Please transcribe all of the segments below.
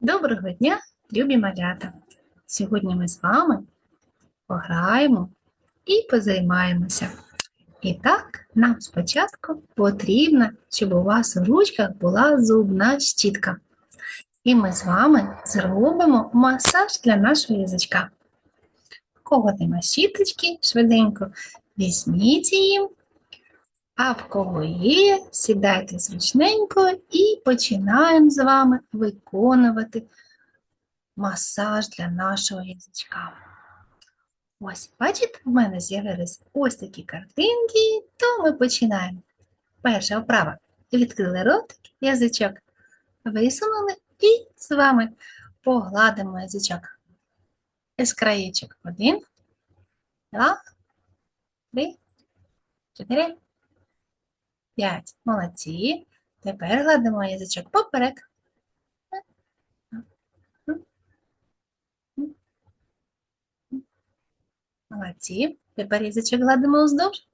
Доброго дня, любі малята! Сьогодні ми з вами пограємо і позаймаємося. І так, нам спочатку потрібно, щоб у вас у ручках була зубна щітка. І ми з вами зробимо масаж для нашого язичка. Кого нема щіточки, швиденько візьміть її а в кого є, сідайте зручненько і починаємо з вами виконувати масаж для нашого язичка. Ось, бачите, в мене з'явились ось такі картинки, то ми починаємо. Перша вправа. Відкрили ротик, язичок висунули і з вами погладимо язичок. Із краєчок один, два, три, чотири. П'ять. Молодці. Тепер гладимо язичок поперек. Молодці. Тепер язичок гладимо уздовж.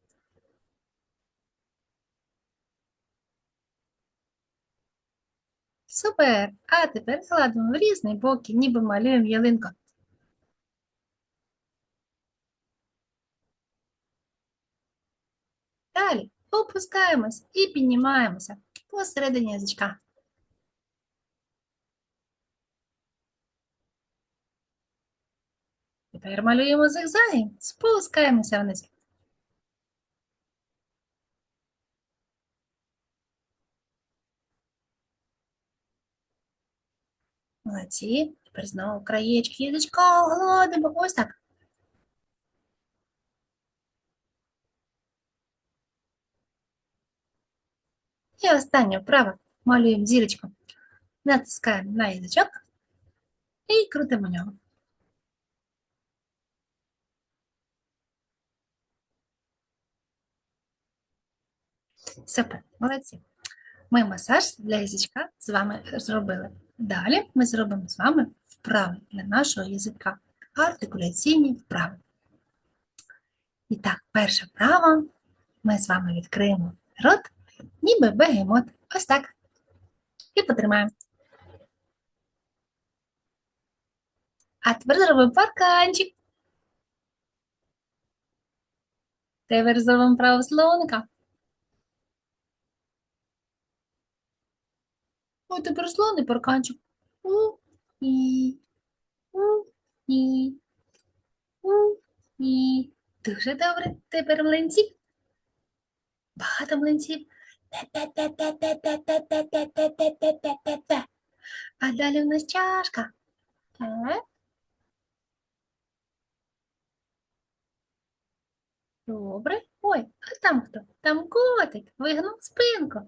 Супер! А тепер гладимо в різні боки, ніби малюємо ялинку. опускаємось і піднімаємося посередині язичка. Тепер малюємо зигзаги, спускаємося вниз. Молодці. Тепер знову краєчки язичка, глибоко, ось так. І остання вправо малюємо зірочку. Натискаємо на язичок і крутимо нього. Супер, молодці. Ми масаж для язичка з вами зробили. Далі ми зробимо з вами вправи для нашого язика. Артикуляційні вправи. І так, перша вправа ми з вами відкриємо рот ніби бегемот. Ось так. І потримаємо. А тепер зробимо парканчик. Тепер зробимо право слоника. Ой, тепер слонний парканчик. У, і, у, і, у, і. Дуже добре. Тепер млинці. Багато млинців. А далі в нас чашка. Так. Добре. Ой, а там хто? Там котик вигнув спинку.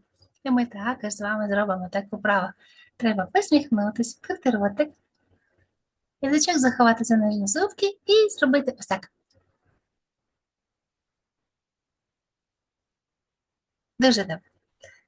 І ми також з вами зробимо так вправо. Треба посміхнутися, вкрити ротик, язичок заховати за нижні зубки і зробити ось так. Дуже добре.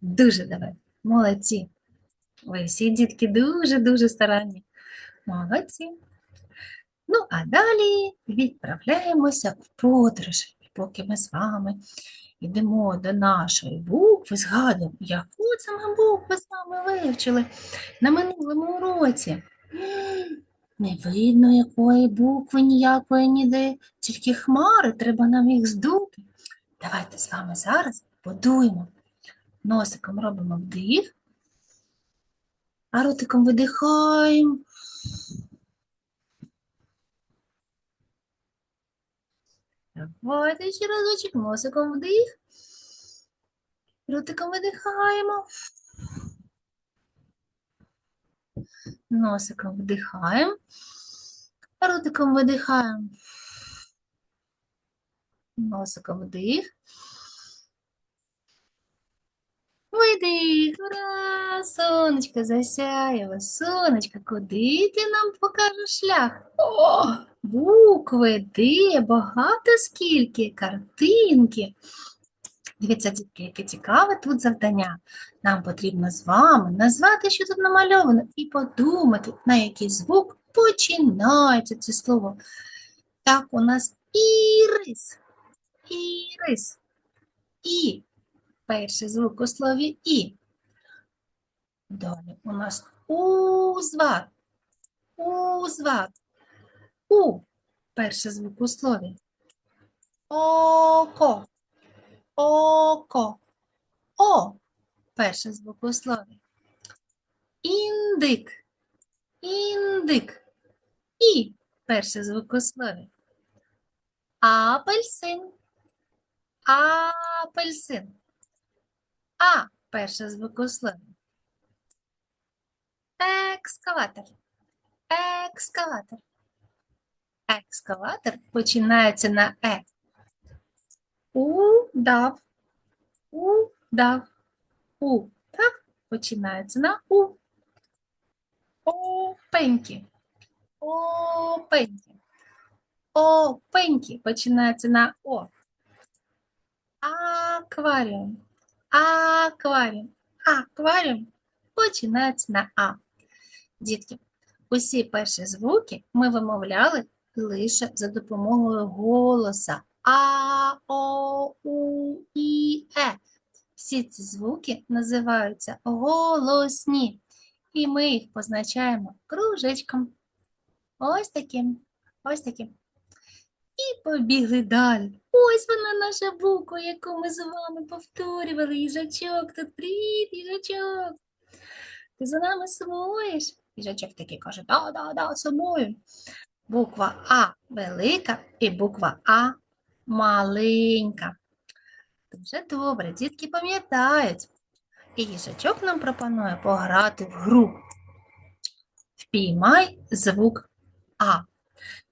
Дуже добре. Молодці. Ви всі дітки дуже-дуже старанні. Молодці. Ну, а далі відправляємося в подорож, поки ми з вами йдемо до нашої букви, згадуємо, яку це ми букву з вами вивчили на минулому уроці. Не видно якої букви ніякої ніде, тільки хмари, треба нам їх здути. Давайте з вами зараз подуємо. Носиком робимо вдих, а ротиком видихаємо. Давайте ще разочок, носиком вдих, ротиком видихаємо. Носиком вдихаємо, ротиком видихаємо. Носиком вдих. Видих, ура! Сонечко засяяло, сонечко, куди ти нам покажеш шлях? О, букви, де, багато скільки, картинки. Дивіться, яке цікаве тут завдання. Нам потрібно з вами назвати, що тут намальовано, і подумати, на який звук починається це слово. Так, у нас ірис. Ірис. І. Перший звук у слові І. Далі у нас узвар. Узвар. У. Перший звук у слові. Око. Око. О. Перший звук у слові. Індик. Індик. І. Перший звук у слові. Апельсин. Апельсин. А. Перший звук у слові. Екскаватор. Екскаватор. Екскаватор починається на е. Удав. Удав. У. Так? Починається на у. Опеньки. Опеньки. Опеньки. Починається на о. Акваріум. Акваріум. Акваріум починається на а. Дітки, усі перші звуки ми вимовляли лише за допомогою голоса. А, О, У, І, Е. Всі ці звуки називаються голосні, і ми їх позначаємо кружечком. Ось таким, ось таким. І побігли далі. Ось вона наша буква, яку ми з вами повторювали. Їжачок, тут привіт, їжачок. Ти за нами сумуєш? Їжачок такий каже, да, да, да, сумую. Буква А велика і буква А маленька. Дуже добре, дітки пам'ятають. І їжачок нам пропонує пограти в гру. Впіймай звук А.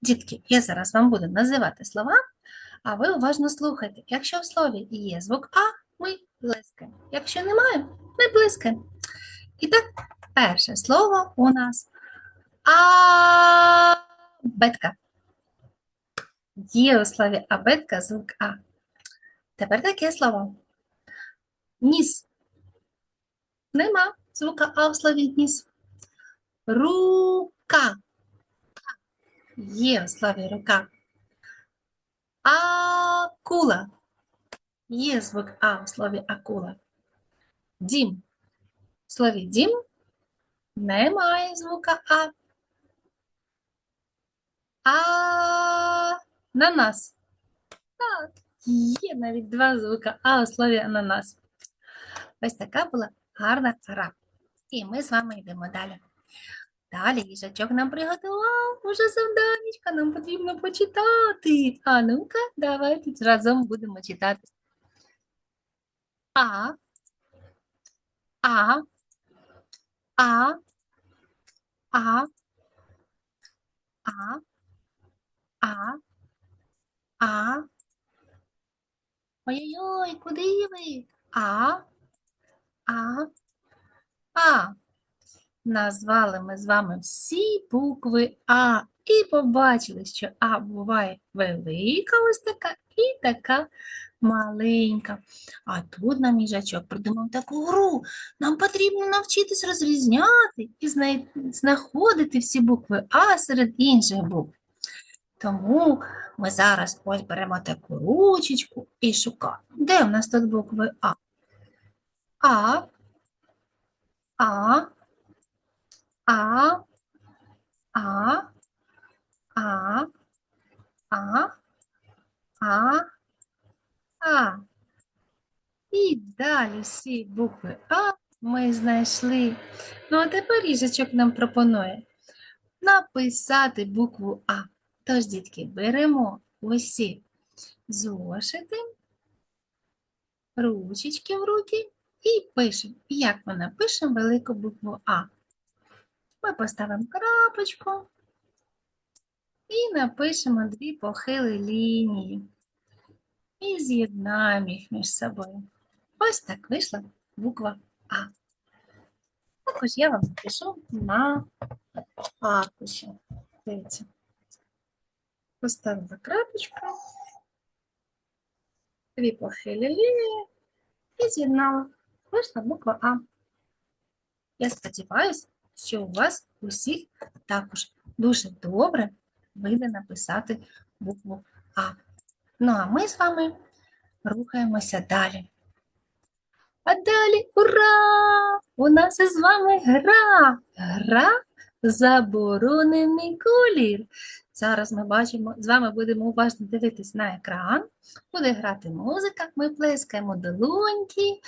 Дітки, я зараз вам буду називати слова, а ви уважно слухайте. Якщо в слові є звук А, ми блискаємо. Якщо немає, не блискаємо. І так, перше слово у нас абетка. Є у слові абетка звук А. Тепер таке слово. Ніс. Нема звука А в слові ніс. Рука. Є в слові рука. Акула. Є звук А в слові акула. Дім. В слові дім немає звука А. Ананас. Так, є навіть два звука А у слові ананас. Ось така була гарна гра. І ми з вами йдемо далі. Далі їжачок нам приготував уже завданечко, нам потрібно почитати. А ну-ка, давайте разом будемо читати. А, А, А, А, А, А, А. Ой-ой-ой, куди ви? А, А, А. Назвали ми з вами всі букви А і побачили, що А буває велика ось така і така маленька. А тут нам їжачок придумав таку гру. Нам потрібно навчитись розрізняти і знаходити всі букви А серед інших букв. Тому ми зараз ось беремо таку ручечку і шукаємо. Де в нас тут букви А? А, А, А, А, А, А, А, А. І далі всі букви А ми знайшли. Ну, а тепер їжачок нам пропонує написати букву А. Тож, дітки, беремо усі зошити, ручечки в руки і пишемо. Як ми напишемо велику букву А? Ми поставимо крапочку і напишемо дві похилі лінії. І з'єднаємо їх між собою. Ось так вийшла буква А. Також я вам напишу на аркуші. Дивіться. Поставила крапочку, дві похилі лінії і з'єднала. Вийшла буква А. Я сподіваюся, що у вас усіх також дуже добре вийде написати букву А. Ну а ми з вами рухаємося далі. А далі ура! У нас із вами гра. Гра заборонений колір. Зараз ми бачимо, з вами будемо уважно дивитись на екран. Буде грати музика, ми плескаємо долоньки,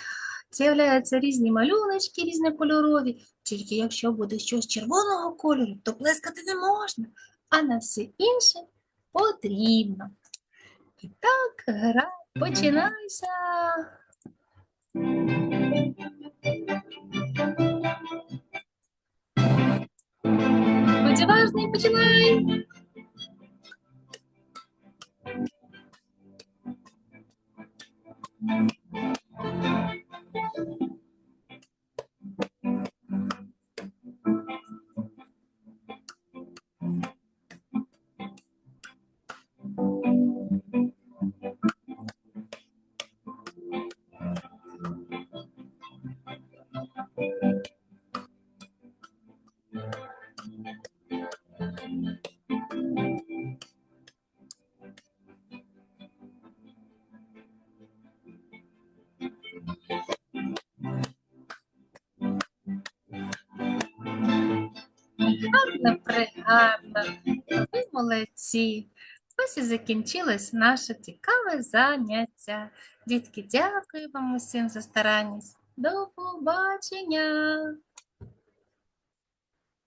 з'являються різні малюночки різнокольорові. Тільки якщо буде щось червоного кольору, то плескати не можна, а на все інше потрібно. І так, гра починається. Будь уважний, починай. Гарно, пригарно. Ви молодці. Ось і закінчилось наше цікаве заняття. Дітки, дякую вам усім за старанність. До побачення!